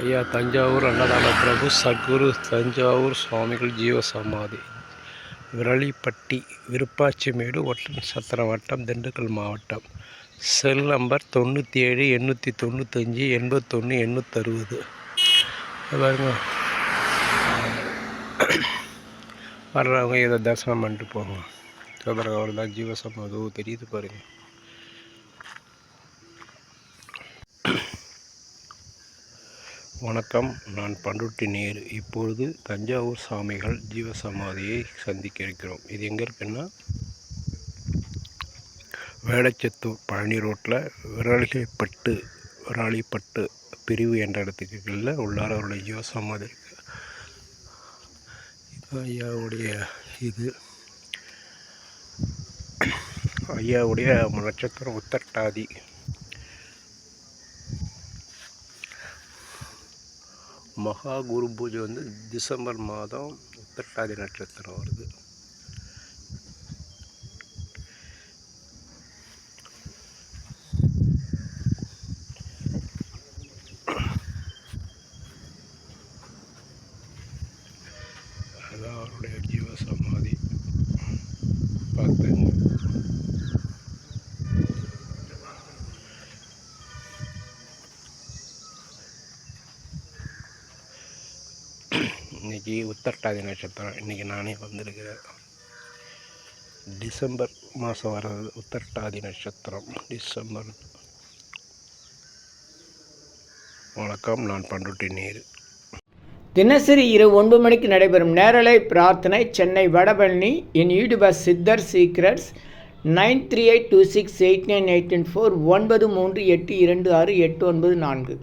ஐயா தஞ்சாவூர் அன்னதான பிரபு சத்குரு தஞ்சாவூர் சுவாமிகள் ஜீவசமாதி. விரலிப்பட்டி விருப்பாச்சிமேடு ஒட்டன் சத்திர வட்டம் திண்டுக்கல் மாவட்டம். செல் நம்பர் தொண்ணூற்றி ஏழு எண்ணூற்றி தொண்ணூத்தஞ்சு எண்பத்தொன்று எண்ணூற்றறுபது பாருங்க. வர்றவங்க இதை தரிசனம் பண்ணிட்டு போங்க. சோதரகவர் தான் ஜீவசமாதி. தெரியுது பாருங்கள் வணக்கம். நான் பண்ருட்டி நேரு. இப்பொழுது தஞ்சாவூர் சாமிகள் ஜீவசமாதியை சந்திக்க இருக்கிறோம் இது எங்கே இருக்குன்னா வேடச்சத்தூர் பழனி ரோட்டில் விரலிப்பட்டு விராலிப்பட்டு பிரிவு என்ற இடத்துக்கு உள்ளார அவருடைய ஜீவசமாதி இது ஐயாவுடைய இது. ஐயாவுடைய நட்சத்திரம் உத்தட்டாதி. மகா குரு பூஜை வந்து டிசம்பர் மாதம் உத்தட்டாதி நட்சத்திரம் வருது. அதான் அவருடைய ஜீவ இன்றைக்கி உத்தரட்டாதி நட்சத்திரம் இன்றைக்கி நானே வந்திருக்கிறேன். டிசம்பர் மாதம் வர்றது உத்தரட்டாதி நட்சத்திரம் டிசம்பர். வணக்கம் நான் பண்ருட்டி நீர். தினசரி இரவு ஒன்பது மணிக்கு நடைபெறும் நேரலை பிரார்த்தனை சென்னை வடபழனி. என் YouTuber Siddhar secrets nine three eight two six eight nine eight nine four ஒன்பது மூன்று எட்டு இரண்டு ஆறு எட்டு ஒன்பது நான்கு.